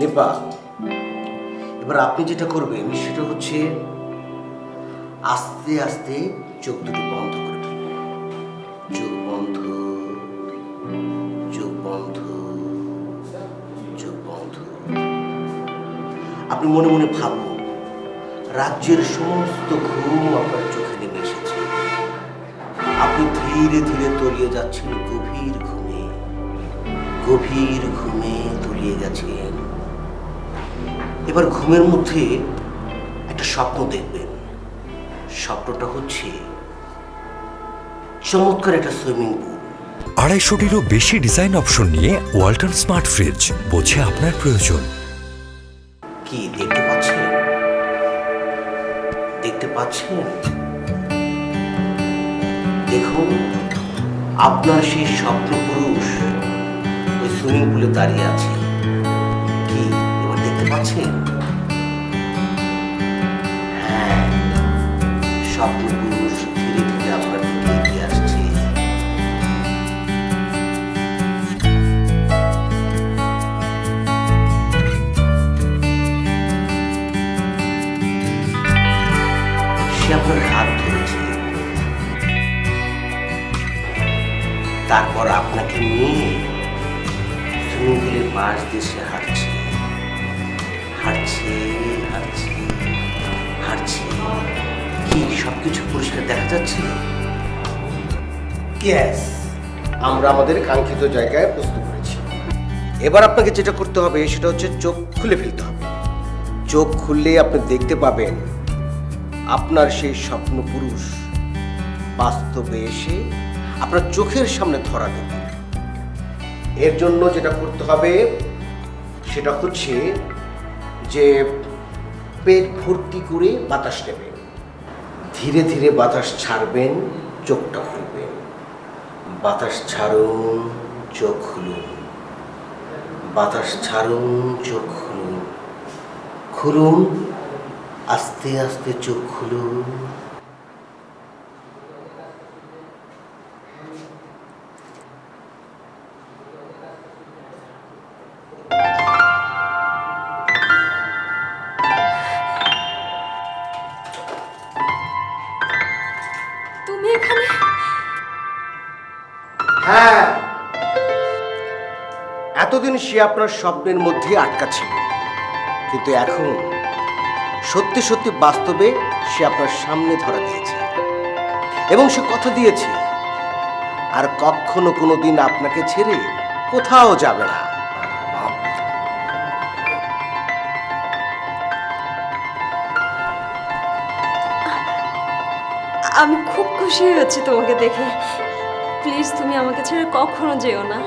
নেপা এবার আপনি যেটা করবেন, সেটা হচ্ছে আস্তে আস্তে চোখ দুটো বন্ধ করে ফেলবেন চোখ বন্ধ চোখ বন্ধ চোখ বন্ধ। আপনি মনে মনে ভাবুন, রাজ্যের সমস্ত ঘুম আপনার চোখে নেমে এসেছে। আপনি ধীরে ধীরে তলিয়ে যাচ্ছেন গভীর ঘুমে। গভীর ঘুমে তলিয়ে গেছেন। এবার ঘুমের মধ্যে একটা স্বপ্ন দেখবেন। স্বপ্নটা হচ্ছে চমৎকার একটা সুইমিং পুল। আড়াইশোটিরও বেশি ডিজাইন অপশন নিয়ে ওয়ালটন স্মার্ট ফ্রিজ বোঝে আপনার প্রয়োজন। কি দেখতে পাচ্ছেন? দেখতে পাচ্ছেন? দেখুন আপনার সেই স্বপ্ন পুরুষ ওই সুইমিং পুলে দাঁড়িয়ে আছে। পাচ্ছেন হ্যাঁ সে হাত ধরেছে। তারপর আপনাকে নিয়ে সুইমিং পাশ দিয়ে সে হাঁটছে। হাঁটছে কি দেখা যাচ্ছে? ইয়েস আমরা আমাদের কাঙ্ক্ষিত জায়গায় প্রস্তুত করেছি এবার আপনাকে যেটা করতে হবে, সেটা হচ্ছে চোখ খুলে ফেলতে হবে। চোখ খুললেই আপনি দেখতে পাবেন, আপনার সেই স্বপ্ন পুরুষ বাস্তবে এসে আপনার চোখের সামনে ধরা দেবে এর জন্য যেটা করতে হবে, সেটা হচ্ছে যে পেট ভর্তি করে বাতাস নেবেন। ধীরে ধীরে বাতাস ছাড়বেন, চোখটা খুলবেন। বাতাস ছাড়ুন, চোখ খুলুন। বাতাস ছাড়ুন, চোখ খুলুন। খুলুন, আস্তে আস্তে চোখ খুলুন। হ্যাঁ। এতদিন সে আপনার স্বপ্নের মধ্যে আটকা ছিল। কিন্তু এখন সত্যি সত্যি বাস্তবে সে আপনার সামনে ধরা দিয়েছে। এবং সে কথা দিয়েছে, আর কখনো কোনো দিন আপনাকে ছেড়ে কোথাও যাবে না। আমি খুব খুশি হয়েছি তোমাকে দেখে। প্লিজ তুমি আমাকে ছেড়ে কখনো যেও না।